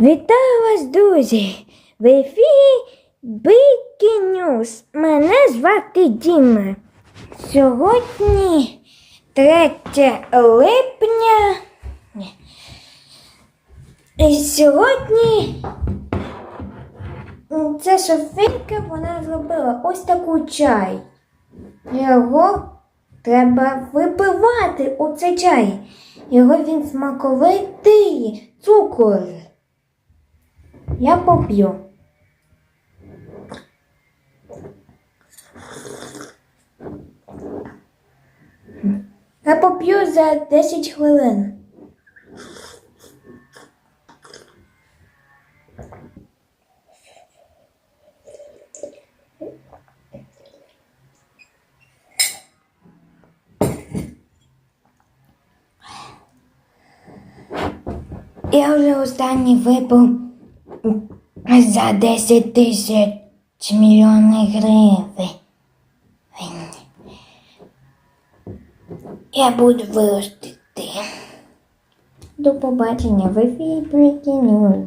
Вітаю вас, друзі! В ефірі Breaking News. Мене звати Діма. Сьогодні 3 липня. І сьогодні ця Софійка вона зробила ось таку чай. Його треба випивати у цей чай. Його він смаковитий цукор. Я поп'ю. Я поп'ю за 10 хвилин. Я вже останній випив за 10 тисяч мільйонів гривень. Я буду виростити. До побачення в ефірі Breaking News.